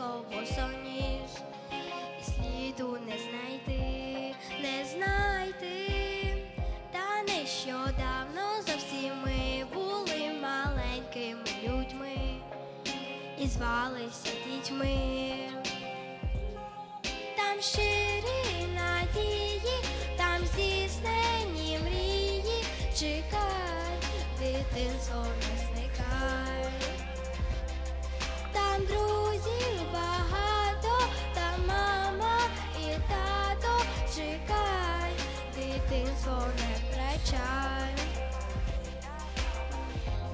босоніж, і сліду не знайти, не знайти. Та нещодавно зовсім ми були маленькими людьми і звалися дітьми. Там щирі надії, там здійснені мрії. Чекай, дитинство не зникай. Дитинство не втрачай.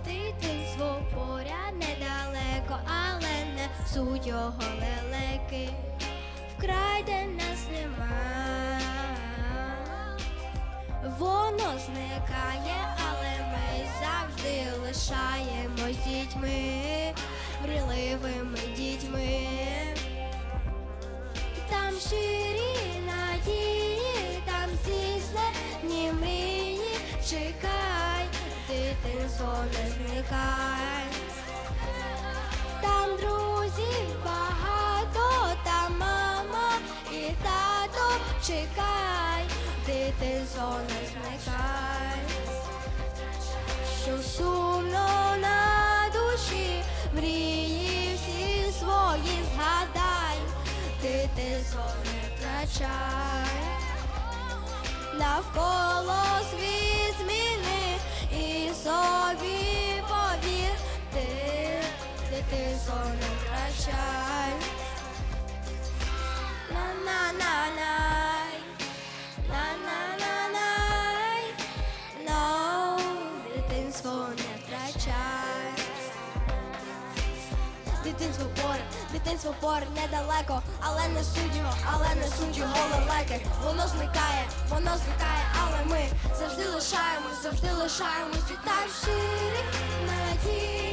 Дитинство поряд недалеко, але не суть його лелеки. Вкрай де нас нема. Воно зникає, але ми завжди лишаємось дітьми, мрійливими дітьми. Там щирі дитинство. Там друзів багато, там мама і тато. Чекай, дитинство не зникай. Що сумно на душі, мрії всі свої згадай, дитинство не втрачай. Навколо світ зміни і собі дитинство не втрачай. На-на-на-най, на-на-на-най, но дитинство не втрачай. Дитинство поряд, дитинство поряд недалеко, але не суть але не суть його. Воно зникає, воно зникає, але ми завжди лишаємось, завжди лишаємось і там щирі надії,